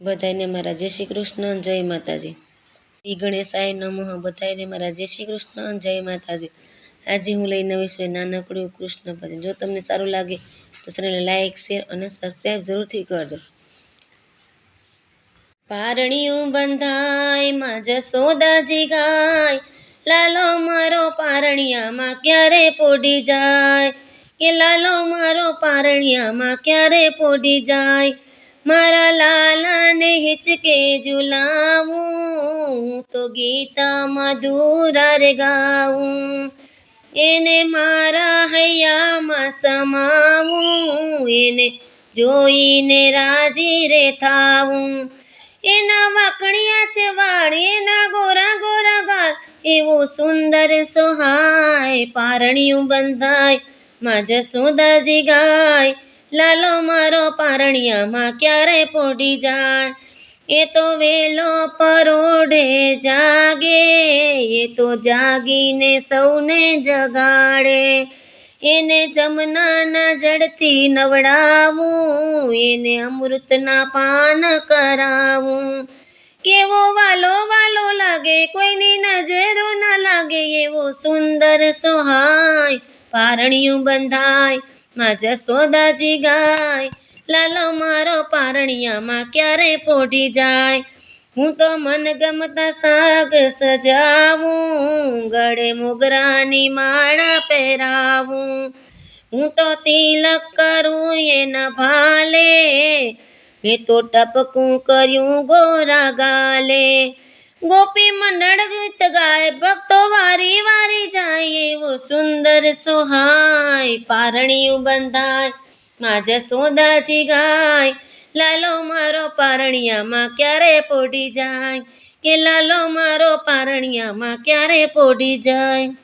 બધાને મારા જય શ્રી કૃષ્ણ જય માતાજી. શ્રી ગણેશાય નમઃ. બધાને મારા જય શ્રી કૃષ્ણ જય માતાજી. આજે હું લઈને આવી છું નાનકડું કૃષ્ણ ભજન. જો તમને સારું લાગે તો ચેનલને લાઈક, શેર અને સબસ્ક્રાઈબ જરૂરથી કરજો. પારણિયું બંધાયમાં જસોદાજી ગાય. લાલો મારો પારણિયામાં ક્યારે પોડી જાય? કે લાલો મારો પારણિયામાં ક્યારે પોડી જાય? મારા લાલાને હિચકે ઝુલાવું, તો ગીતા મધુરા રે ગાવું. એને મારા હૈયામાં સમાવું, એને જોઈને રાજી રે થાવું. એના વાકડિયા છે વાળ, એના ગોરા ગોરા ગાળ, એવો સુંદર સોહાય, પારણિયું બંધાયમાં જસોદાજી ગાય લાલો મારો પારણિયામાં ક્યારે પોઢી જાય? એ તો વેલો પરોઢે જાગે, એ તો જાગીને સૌને જગાડે. એને જમનાના જળથી નવડાવું, એને અમૃતના પાન કરાવું. કેવો વાલો વાલો લાગે, કોઈની નજરો ના લાગે, એવો સુંદર સોહાય પારણિયું બંધાય. માં જસોદાજી ગાય, લાલો મારો પારણિયામાં ક્યારે પોઢી જાય? હું તો મન ગમતા સાગ સજાવું, ગળે મોગરાની માળા પહેરાવું. હું તો તિલક કરું એના ભાલે, મેં તો ટપકું કર્યું ગોરા ગાલે. ગોપી મંડળ ગીત ગાય, ભક્તો વારી વારી સુંદર સોહાય, પારણિયું બંધાય, માં જસોદાજી ગાય. લાલો મારો પારણિયામાં ક્યારે પોઢી જાય? કે લાલો મારો પારણિયામાં ક્યારે પોઢી જાય?